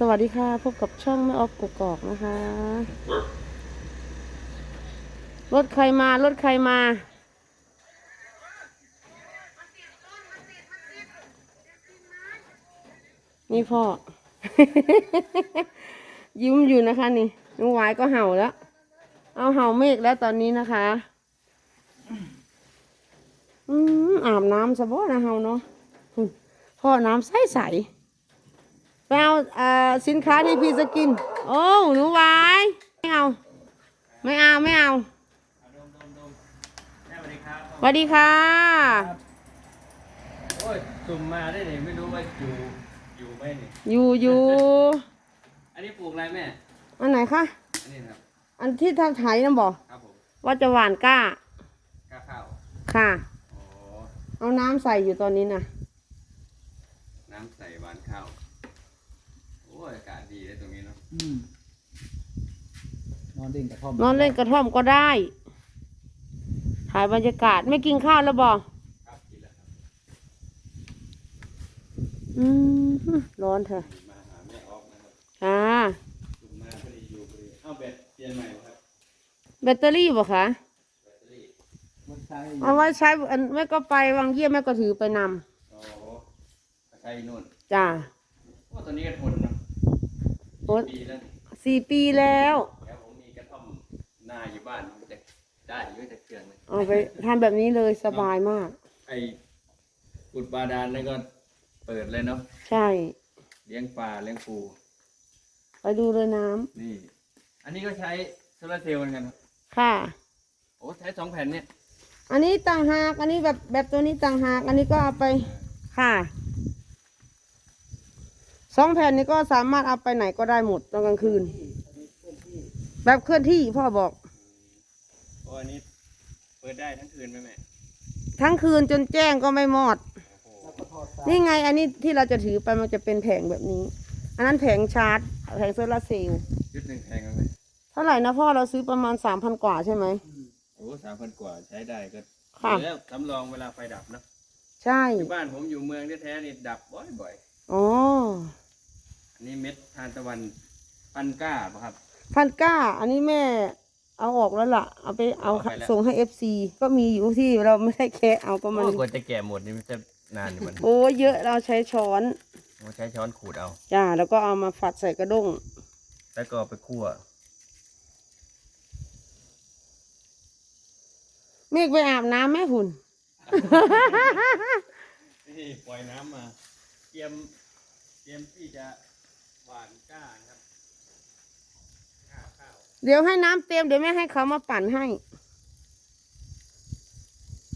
สวัสดีค่ะพบกับช่องแม่ออฟกกอกนะคะ รถใครมารถใครมา นี่พ่อ ยิ้มอยู่นะคะนี่น้องวายก็เห่าแล้ว เอาเห่าเมฆแล้วตอนนี้นะคะ อืมอาบน้ำสบอนะเห่าเนาะพ่อน้ำใสใส ไปเอาเอ่อสินค้าที่พี่สกิน โอ้หนูหวายไม่เอา ไม่เอาไม่เอาสวัสดีครับสวัสดีค่ะโอ้ยสุ่มมาได้เนี่ยไม่รู้ว่าอยู่อยู่ไหมนี่อยู่อยู่อันนี้ปลูกอะไรแม่ อันไหนคะอันนี้นะครับอันที่ทำไถนะบอกครับผมว่าจะหวานกล้ากล้าข้าวค่ะอ๋อเอาน้ำใส่อยู่ตอนนี้นะน้ำใส่หวานข้าวโอ้ ยอากาศดีเลยตรงนี้เนาะอืมนอนเล่นกระท่อมนอนเล่นกระท่อมก็ได้ ถ่ายบรรยากาศไม่กินข้าวแล้วบอกครับกินแล้วครับอืมร้อนเถอะมาหาแม่ออกนะครับค่ะสุ่มมาพอดีอยู่พอดีเอาแบตเปลี่ยนใหม่ครับแบตเตอรี่บอกคะแบตเตอรี่มันใช้เอาไว้ใช้อันแม่ก็ไปวังเยี่ยมแม่ก็ถือไปนำโอ้โหใช้นู่นจ้าโอ้ตัวนี้ก็ทนเนาะ โอ๊ยปีแล้วนี่สี่ปีแล้วแล้วผมมีกระท่อมนาอยู่บ้านมันจะได้อยู่แต่เครื่องนึงเอาไปทำแบบนี้เลยสบายมาก ไอ้กุดบาดาลนี่ก็เปิดเลยเนาะใช่ เลี้ยงปลาเลี้ยงปูไปดูเลยน้ำนี่ อันนี้ก็ใช้โซลาร์เซลล์เหมือนกันครับค่ะ โอ้ใช้สองแผ่นเนี่ยอันนี้ต่างหาก อันนี้แบบแบบตัวนี้ต่างหาก อันนี้ก็เอาไป ค่ะ สองแผ่นนี้ก็สามารถเอาไปไหนก็ได้หมดตอนกลางคืน แบบเคลื่อนที่พ่อบอกโอ้อันนี้เปิดได้ทั้งคืนไหมแม่ทั้งคืนจนแจ้งก็ไม่มอดโอ้โหแล้วก็ทอดสายนี่ไงอันนี้ที่เราจะถือไปมันจะเป็นแผงแบบนี้ อันนั้นแผงชาร์จแผงโซลาร์เซลล์ชุดหนึ่งแพงไหมแม่เท่าไหร่นะพ่อเราซื้อประมาณสามพันกว่าใช่ไหม โอ้สามพันกว่าใช้ได้ก็ค่ะ แล้วสำรองเวลาไฟดับเนอะใช่อยู่บ้านผมอยู่เมืองแท้ๆนี่ดับบ่อยอ๋อ ๆ อันนี้เม็ดทานตะวันพันก้าป่ะครับ พันก้า อันนี้แม่เอาออกแล้วล่ะ เอาไปเอาเอาไปแล้ว ส่งให้เอฟซีก็มีอยู่ที่เราไม่ได้แค่เอาก็มันโอ้กว่าจะแก่หมดนี่มันจะนานอยู่เหมือนโอ้เยอะเราใช้ช้อนโอ้ใช้ช้อนขูดเอา จ้าแล้วก็เอามาฝัดใส่กระด้งแล้วก็เอาไปคั่ว เมฆไปอาบน้ำแม่หุ่น นี่ปล่อยน้ำมา เตรียม เตรียมที่จะหว่านก้านะครับก้าข้าว เดี๋ยวให้น้ำเต็มเดี๋ยวแม่ให้เขามาปั่นให้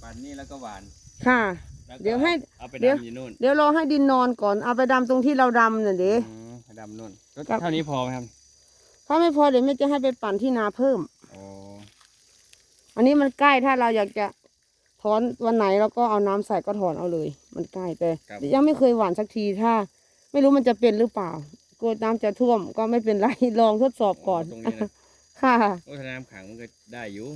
ปั่นนี่แล้วก็หวานค่ะ แล้วก็เดี๋ยวให้ เอาไปเดี๋ยว ดำอยู่นู่นเดี๋ยวรอให้ดินนอนก่อนเอาไปดำตรงที่เราดำน่ะเด้ อืมไปดำนู่นก็ครับ เท่านี้พอไหมครับถ้าไม่พอเดี๋ยวแม่จะให้ไปปั่นที่นาเพิ่ม โอ้อันนี้มันใกล้ถ้าเราอยากจะถอนวันไหนเราก็เอาน้ำใส่ก็ถอนเอาเลย มันใกล้แต่ยังไม่เคยหว่านสักทีถ้า ไม่รู้มันจะเป็นหรือเปล่า กลัวน้ำจะท่วมก็ไม่เป็นไร ลองทดสอบก่อน ตรงนี้นะ ค่ะ โอ้ถ้าน้ำขังมันก็ได้อยู่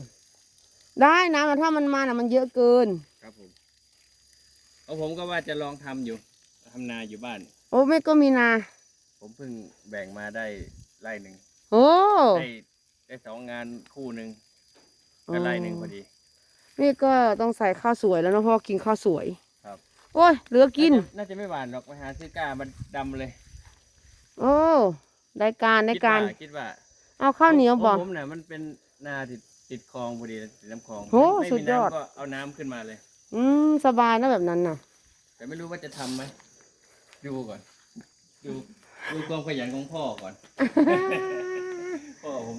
ได้น้ำแต่ถ้ามันมาน่ะมันเยอะเกิน ครับผมเอาผมก็ว่าจะลองทำอยู่ทำนาอยู่บ้าน โอ้แม่ก็มีนา ผมเพิ่งแบ่งมาได้ไร่หนึ่งโอ้ได้ได้สองงานคู่หนึ่งก็ไร่หนึ่งพอดีนี่ก็ต้องใส่ข้าวสวยแล้วเนาะเพราะกินข้าวสวยครับ โอ้ยเหลือกินาจะน่าจะไม่หวานหรอกไปหาซื้อก้ามันดำเลยโอ้ได้การได้คิดการว่าคิดว่า เอาข้าวเหนียวบอกผมเนี่ยมันเป็นนาติดติดคลองพอดีติดน้ำคลองโอ้ไม่สุมีดยอด น้ำก็เอาน้ำขึ้นมาเลย อืมสบายนะแบบนั้นน่ะ แต่ไม่รู้ว่าจะทำไหมดูก่อน ดูดูความขยันของพ่อก่อน พ่อผม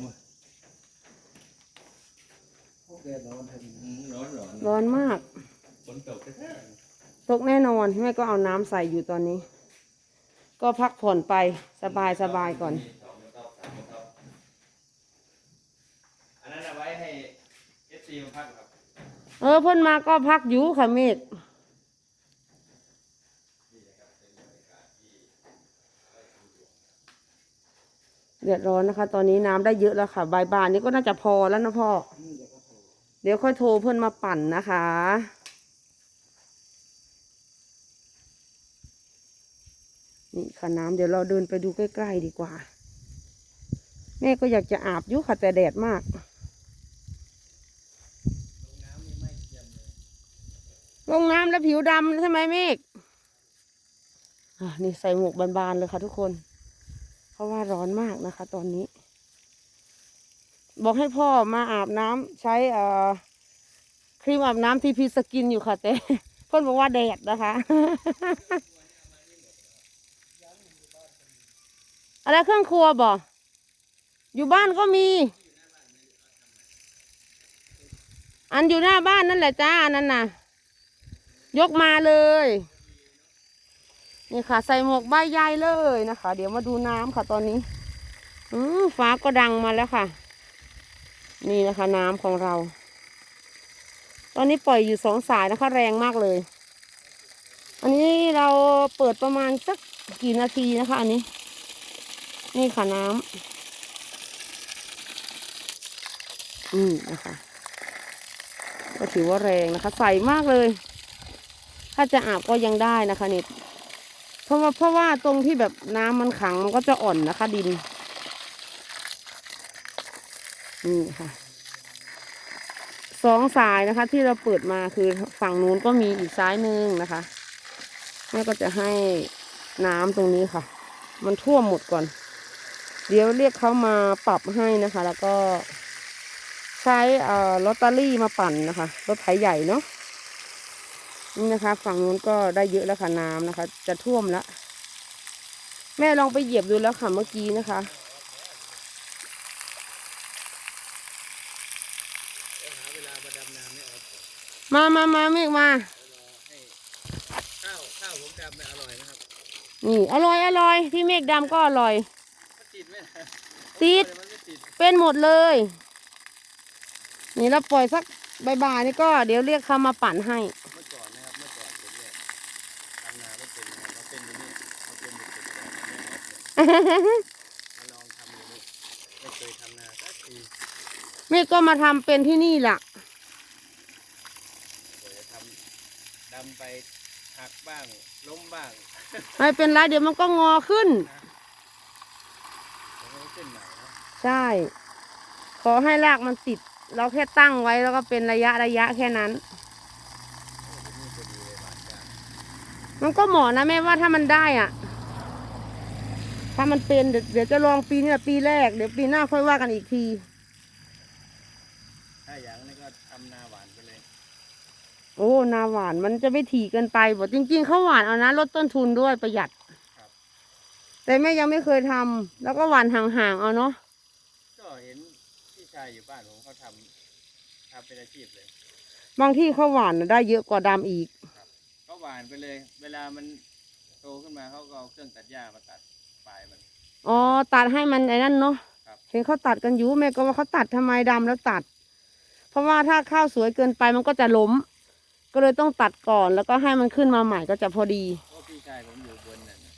พวกแกร้อนทันอืมร้อนร้อนร้อนมาก ฝนตกแท้ตกแน่นอนแม่ก็เอาน้ำใส่อยู่ตอนนี้ ก็พักผ่อนไปสบายสบายก่อนอันนั้นเอาไว้ให้ เอฟซีมาพักครับเออเพิ่นมาก็พักอยู่ค่ะเมฆเดือดร้อนนะคะ ตอนนี้น้ำได้เยอะแล้วค่ะ บายบานนี้ก็น่าจะพอแล้วนะพ่อ เดี๋ยวค่อยโทรเพื่อนมาปั่นนะคะ นี่ค่ะนะคะน้ำเดี๋ยวเราเดินไปดูใกล้ๆดีกว่า แม่ก็อยากจะอาบยุค่ะแต่แดดมาก น้ำนี่ไม่เทียมเลย ลงน้ำ แล้วผิวดำใช่ไหมเมฆอะนี่ใส่หมวกบานๆเลยค่ะทุกคน เพราะว่าร้อนมากนะคะ ตอนนี้ บอกให้พ่อมาอาบน้ำใช้เอ่อครีมอาบน้ำทีพีสกินอยู่ค่ะแต่เพ่นบอกว่าแดดนะคะ อะไรเครื่องครัวบ่อยู่บ้านก็มี อันอยู่หน้าบ้านนั่นแหละจ้าอันนั่นน่ะ ยกมาเลย นี่ค่ะ ใส่หมวกใบใหญ่เลยนะคะ เดี๋ยวมาดูน้ำค่ะตอนนี้อืฟ้าก็ดังมาแล้วค่ะ นี่นะคะน้ำของเรา ตอนนี้ปล่อยอยู่สองสายนะคะ แรงมากเลย อันนี้เราเปิดประมาณสักกี่นาทีนะคะ อันนี้ นี่ค่ะน้ำอืมนะคะ ก็ถือว่าแรงนะคะ ใสมากเลย ถ้าจะอาบก็ยังได้นะคะเนี่เพราะว่าเพราะว่าตรงที่แบบน้ำมันขังมันก็จะอ่อนนะคะ ดินนี่ค่ะสองสายนะคะ ที่เราเปิดมาคือฝั่งนู้นก็มีอีกซ้ายหนึ่งนะคะแม่ก็จะให้น้ำตรงนี้ค่ะ มันท่วมหมดก่อน เดี๋ยวเรียกเขามาปรับให้นะคะ แล้วก็ใช้ลอตเตอรี่มาปั่นนะคะรถไถใหญ่เนาะ นี่นะคะ ฝั่งนู้นก็ได้เยอะแล้วค่ะน้ำนะคะ จะท่วมแล้วแม่ลองไปเหยียบดูแล้วค่ะเมื่อกี้นะคะเดี๋ยวหาเวลามาดำน้ำเนี่ยเอามามามาเมฆมารอให้ข้าวข้าวผมดำเนี่ยอร่อยนะครับ นี่อร่อยอร่อยที่เมฆดำก็อร่อยมันติดไหมติดมันไม่ติดเป็นหมดเลย นี่เราปล่อยสักบ่ายๆนี่ก็เดี๋ยวเรียกเขามาปั่นให้ ลองทำอย่างนี้ไม่เคยทำนาสักทีเมฆก็มาทำเป็นที่นี่แหละกว่าจะทำดำไปหักบ้าง ล้มบ้างไม่เป็นไรเดี๋ยวมันก็งอขึ้นผมก็ขึ้นใหม่นะใช่ ขอให้รากมันติด เราแค่ตั้งไว้แล้วก็เป็นระยะระยะแค่นั้น โอ้เดี๋ยวนี่พอดีเลยบาดจ้างมันก็เหมาะนะแม่ว่าถ้ามันได้อะ ถ้ามันเป็นเดี๋ยวเดี๋ยวจะลองปีนี้แหละปีแรกเดี๋ยวปีหน้าค่อยว่ากันอีกที ถ้าอย่างนี้ก็ทำนาหวานไปเลย โอ้นาหวานมันจะไม่ถี่เกินไปบอกจริง ๆเขาหวานเอานะลดต้นทุนด้วยประหยัดแต่แม่ยังไม่เคยทำแล้วก็หวานห่างๆเอาเนาะก็เห็นพี่ชายอยู่บ้านผมเขาทำทำเป็นอาชีพเลย บางที่เขาหวานน่ะได้เยอะกว่าดำอีกก็หวานไปเลย เวลามันโตขึ้นมาเขาก็เอาเครื่องตัดหญ้ามาตัด ปลายมัน อ๋อตัดให้มันไอ้นั่นเนาะครับ เห็นเขาตัดกันอยู่แม่ก็ว่าเขาตัดทำไมดำแล้วตัด เพราะว่าถ้าข้าวสวยเกินไปมันก็จะล้ม ก็เลยต้องตัดก่อนแล้วก็ให้มันขึ้นมาใหม่ก็จะพอดี เพราะพี่ชายผมอยู่บนนั่นน่ะ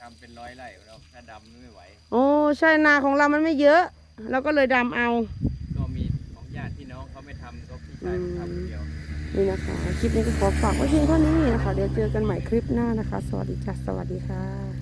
ทำเป็นร้อยไร่แล้วถ้าดำไม่ไหว โอ้ใช่นาของเรามันไม่เยอะเราก็เลยดำเอา ก็มีของญาติพี่น้องเขาไม่ทำก็พี่ชายผมทำคนเดียว นี่นะคะ คลิปนี้ก็ขอฝากไว้เพียงเท่านี้นะคะ เดี๋ยวเจอกันใหม่คลิปหน้านะคะ สวัสดีจ้ะสวัสดีค่ะ